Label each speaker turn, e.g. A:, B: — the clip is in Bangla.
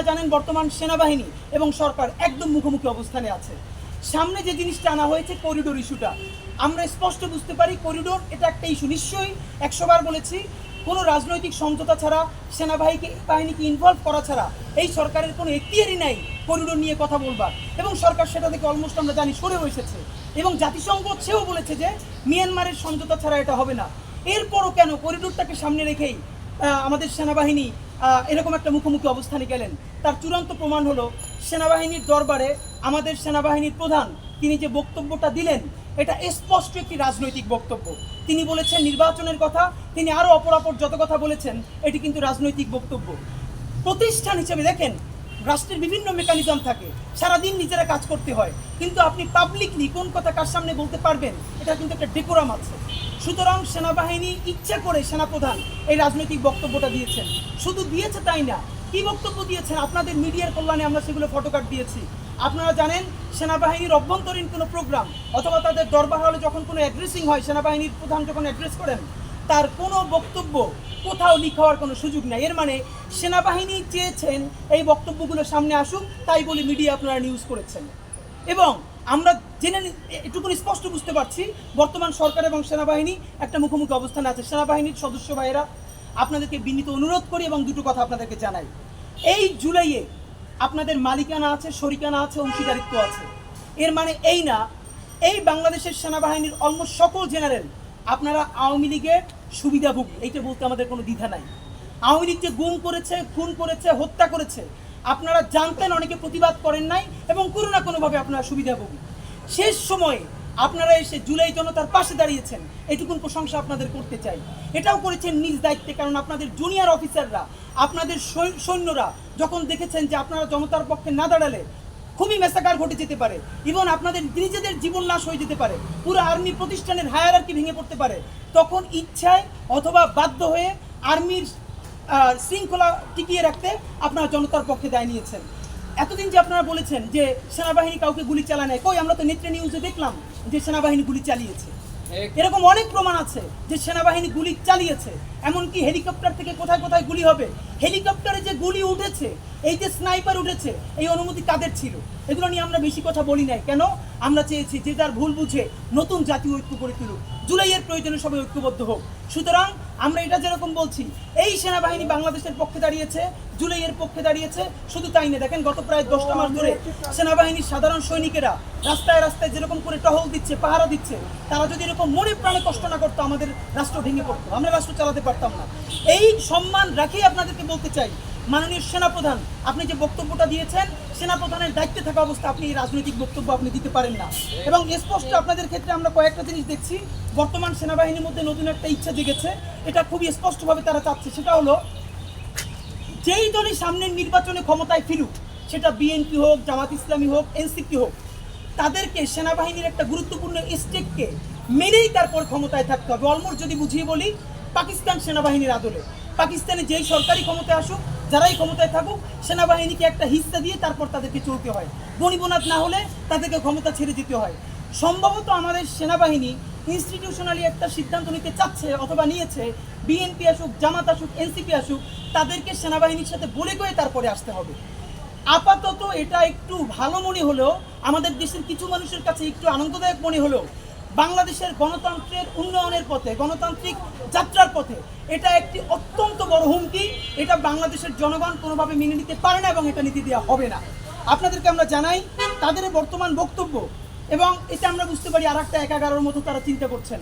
A: আপনারা জানেন বর্তমান সেনাবাহিনী এবং সরকার একদম মুখোমুখি অবস্থানে আছে। সামনে যে জিনিসটা আনা হয়েছে করিডোর ইস্যুটা আমরা স্পষ্ট বুঝতে পারি করিডোর এটা একটা ইস্যু নিশ্চয়ই। একশোবার বলেছি, কোনো রাজনৈতিক সমঝোতা ছাড়া সেনাবাহিনীকে বাহিনীকে ইনভলভ করা ছাড়া এই সরকারের কোনো এখতিয়ারই নাই করিডোর নিয়ে কথা বলবার। এবং সরকার সেটা থেকে অলমোস্ট আমরা জানি সরেও এসেছে এবং জাতিসংঘ সেও বলেছে যে মিয়ানমারের সমঝোতা ছাড়া এটা হবে না। এরপরও কেন করিডোরটাকে সামনে রেখেই আমাদের সেনাবাহিনী এরকম একটা মুখোমুখি অবস্থানে গেলেন। তার চূড়ান্ত প্রমাণ হলো সেনাবাহিনীর দরবারে আমাদের সেনাবাহিনীর প্রধান, তিনি যে বক্তব্যটা দিলেন, এটা স্পষ্ট একটি রাজনৈতিক বক্তব্য। তিনি বলেছেন নির্বাচনের কথা, তিনি আরও অপরাপর যত কথা বলেছেন, এটি কিন্তু রাজনৈতিক বক্তব্য। প্রতিষ্ঠান হিসেবে দেখেন রাষ্ট্রের বিভিন্ন মেকানিজম থাকে। সারাদিন নিজেরা কাজ করতে হয়। কিন্তু আপনি পাবলিকলি কোন কথা কার সামনে বলতে পারবেন এটা কিন্তু একটা ডেকোরাম আছে। সুতরাং সেনাবাহিনী ইচ্ছা করে সেনাপ্রধান এই রাজনৈতিক বক্তব্যটা দিয়েছেন। শুধু দিয়েছে তাই না, কি বক্তব্য দিয়েছেন? আপনাদের মিডিয়ার কল্যাণে আমরা সেগুলো ফটোকার্ড দিয়েছি। আপনারা জানেন, সেনাবাহিনীর অভ্যন্তরীণ কোনো প্রোগ্রাম অথবা তাদের দরবার হলে যখন কোনো অ্যাড্রেসিং হয়, সেনাবাহিনীর প্রধান যখন অ্যাড্রেস করেন, তার কোনো বক্তব্য কোথাও লিক হওয়ার কোনো সুযোগ নেই। এর মানে সেনাবাহিনী চেয়েছেন এই বক্তব্যগুলো সামনে আসুক, তাই বলে মিডিয়া আপনারা নিউজ করেছেন। এবং আমরা জেনে নি- এটুকু স্পষ্ট বুঝতে পারছি, বর্তমান সরকার এবং সেনাবাহিনী একটা মুখোমুখি অবস্থানে আছে। সেনাবাহিনীর সদস্য ভাইয়েরা, আপনাদেরকে বিনীত অনুরোধ করি এবং দুটো কথা আপনাদেরকে জানাই। এই জুলাইয়ে আপনাদের মালিকানা আছে, শরিকানা আছে, অংশীদারিত্ব আছে। এর মানে এই না, এই বাংলাদেশের সেনাবাহিনীর অলমোস্ট সকল জেনারেল, আপনারা আওয়ামী লীগের সুবিধাভোগী এইটা বলতে আমাদের কোনো দ্বিধা নাই। আওয়ামী লীগ যে গুম করেছে, খুন করেছে, হত্যা করেছে, আপনারা জানতেন, অনেকে প্রতিবাদ করেন নাই এবং কোনো না কোনোভাবে আপনারা সুবিধাভোগী শেষ সময়ে আপনারা এসে জুলাই জনতার পাশে দাঁড়িয়েছেন, এটুকুন প্রশংসা আপনাদের করতে চাই। এটাও করেছেন নিজ দায়িত্বে, কারণ আপনাদের জুনিয়র অফিসাররা আপনাদের সৈন্যরা যখন দেখেছেন যে আপনারা জনতার পক্ষে না দাঁড়ালে খুবই মেসাকার ঘটে যেতে পারে। ইভন আপনাদের নিজেদের জীবন নাশ হয়ে যেতে পারে। পুরো আর্মি প্রতিষ্ঠানের হায়ার আর কি ভেঙে পড়তে পারে। তখন ইচ্ছায় অথবা বাধ্য হয়ে আর্মির শৃঙ্খলা টিকিয়ে রাখতে আপনারা জনতার পক্ষে দায় নিয়েছেন। এতদিন যে আপনারা বলেছেন যে সেনাবাহিনী কাউকে গুলি চালায় কই আমরা তো নেত্রে নিউজে দেখলাম যে সেনাবাহিনী গুলি চালিয়েছে। এরকম অনেক প্রমাণ আছে যে সেনাবাহিনী গুলি চালিয়েছে। এমনকি হেলিকপ্টার থেকে কোথায় কোথায় গুলি হবে? হেলিকপ্টারে যে গুলি উঠেছে, এই যে স্নাইপার উঠেছে, এই অনুমতি কাদের ছিল? এগুলো নিয়ে আমরা বেশি কথা বলি নাই। কেন? আমরা চেয়েছি যে যার ভুল বুঝে নতুন জাতীয় ঐক্য করে তুলুক। জুলাইয়ের প্রয়োজনে সবাই ঐক্যবদ্ধ হোক। সুতরাং আমরা এটা যেরকম বলছি, এই সেনাবাহিনী বাংলাদেশের পক্ষে দাঁড়িয়েছে, জুলাইয়ের পক্ষে দাঁড়িয়েছে, শুধু তাই না, দেখেন গত প্রায় দশটা মাস ধরে সেনাবাহিনীর সাধারণ সৈনিকেরা রাস্তায় রাস্তায় যেরকম করে টহল দিচ্ছে, পাহারা দিচ্ছে, তারা যদি এরকম মনে প্রাণে কষ্ট না করতো, আমাদের রাষ্ট্র ভেঙে পড়তো। আমরা রাষ্ট্র চালাতে পারতাম না। এই সম্মান রাখেই আপনাদেরকে বলতে চাই মাননীয় সেনাপ্রধান, আপনি যে বক্তব্যটা দিয়েছেন, সেনাপ্রধানের দায়িত্বে থাকা অবস্থা আপনি এই রাজনৈতিক বক্তব্য আপনি দিতে পারেন না। এবং স্পষ্ট আপনাদের ক্ষেত্রে আমরা কয়েকটা জিনিস দেখছি। বর্তমান সেনাবাহিনীর মধ্যে নতুন একটা ইচ্ছা জেগেছে, এটা খুবই স্পষ্টভাবে তারা চাচ্ছে। সেটা হলো, যেই দলই সামনের নির্বাচনে ক্ষমতায় ফিরুক, সেটা বিএনপি হোক, জামাত ইসলামী হোক, এনসিপি হোক, তাদেরকে, সেনাবাহিনীর একটা গুরুত্বপূর্ণ স্টেককে মেনেই তারপর ক্ষমতায় থাকতে হবে। অলমোস্ট যদি বুঝিয়ে বলি, পাকিস্তান সেনাবাহিনীর আদলে। পাকিস্তানে যেই সরকারি ক্ষমতায় আসুক যারাই ক্ষমতায় থাকুক, সেনাবাহিনীকে একটা হিস্সা দিয়ে তারপর তাদেরকে চলতে হয়। গণিবনাথ না হলে তাদেরকে ক্ষমতা ছেড়ে দিতে হয়। সম্ভবত আমাদের সেনাবাহিনী ইনস্টিটিউশনালি একটা সিদ্ধান্ত নিতে চাচ্ছে অথবা নিয়েছে বিএনপি আসুক, জামাত আসুক এনসিপি আসুক, তাদেরকে সেনাবাহিনীর সাথে বলে করে তারপরে আসতে হবে। আপাতত এটা একটু ভালো মনে হলেও, আমাদের দেশের কিছু মানুষের কাছে একটু আনন্দদায়ক মনে হলেও, বাংলাদেশের গণতন্ত্রের উন্নয়নের পথে, গণতান্ত্রিক যাত্রার পথে, এটা একটি অত্যন্ত বড় হুমকি। এটা বাংলাদেশের জনগণ কোনোভাবে মেনে নিতে পারে না এবং এটা নীতি দেওয়া হবে না। আপনাদেরকে আমরা জানাই, তাদের বর্তমান বক্তব্য এবং এটা আমরা বুঝতে পারি আর একটা একাগারের মতো তারা চিন্তা করছেন।